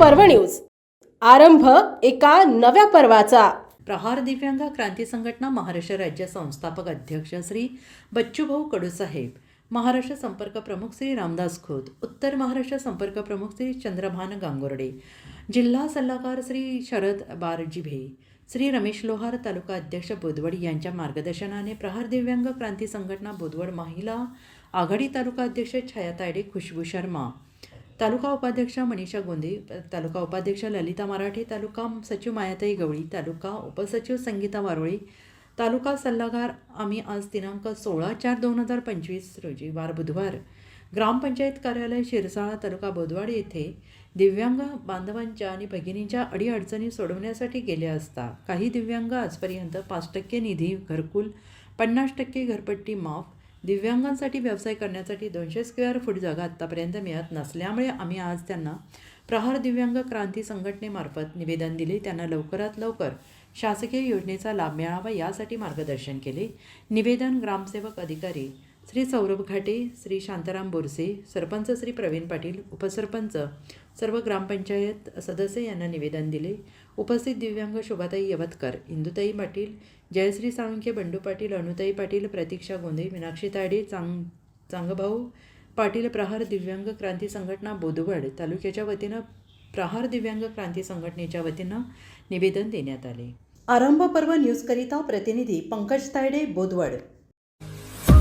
पर्व न्यूज. आरंभ एका नव्या पर्वाचा. प्रहार दिव्यांग क्रांती संघटना महाराष्ट्र राज्य संस्थापक अध्यक्ष श्री बच्चूभाऊ कडूसाहेब महाराष्ट्र संपर्क प्रमुख श्री रामदास खोत उत्तर महाराष्ट्र संपर्क प्रमुख श्री चंद्रभान गांगोर्डे जिल्हा सल्लागार श्री शरद बारजिभे श्री रमेश लोहार तालुका अध्यक्ष बोदवड यांच्या मार्गदर्शनाने प्रहार दिव्यांग क्रांती संघटना बोदवड महिला आघाडी तालुका अध्यक्ष छाया तायडे खुशबू शर्मा तालुका उपाध्यक्ष मनीषा गोंदे तालुका उपाध्यक्ष ललिता मराठे तालुका सचिव मायाताई गवळी तालुका उपसचिव संगीता वारोळी तालुका सल्लागार आम्ही आज दिनांक सोळा चार दोन हजार पंचवीस रोजी वार बुधवार ग्रामपंचायत कार्यालय शिरसाळा तालुका बोदवाड येथे दिव्यांग बांधवांच्या आणि भगिनींच्या अडीअडचणी सोडवण्यासाठी गेले असता काही दिव्यांग आजपर्यंत पाच टक्के निधी घरकुल पन्नास टक्के घरपट्टी माफ दिव्यांगांसाठी व्यवसाय करण्यासाठी दोनशे स्क्वेअर फूट जागा आत्तापर्यंत मिळत नसल्यामुळे आम्ही आज त्यांना प्रहार दिव्यांग क्रांती संघटनेमार्फत निवेदन दिले. त्यांना लवकरात लवकर शासकीय योजनेचा लाभ मिळावा यासाठी मार्गदर्शन केले. निवेदन ग्रामसेवक अधिकारी श्री सौरभ घाटे श्री शांताराम बोरसे सरपंच श्री प्रवीण पाटील उपसरपंच सर्व ग्रामपंचायत सदस्य यांना निवेदन दिले. उपस्थित दिव्यांग शोभाताई यवतकर इंदुताई पाटील जयश्री साळुंखे बंडू पाटील अनुताई पाटील प्रतीक्षा गोंधे मीनाक्षी तायडे चांग चांगभाऊ पाटील प्रहार दिव्यांग क्रांती संघटना बोधवड तालुक्याच्या वतीनं प्रहार दिव्यांग क्रांती संघटनेच्या वतीनं निवेदन देण्यात आले. आरंभ पर्व न्यूजकरिता प्रतिनिधी पंकज तायडे बोधवड.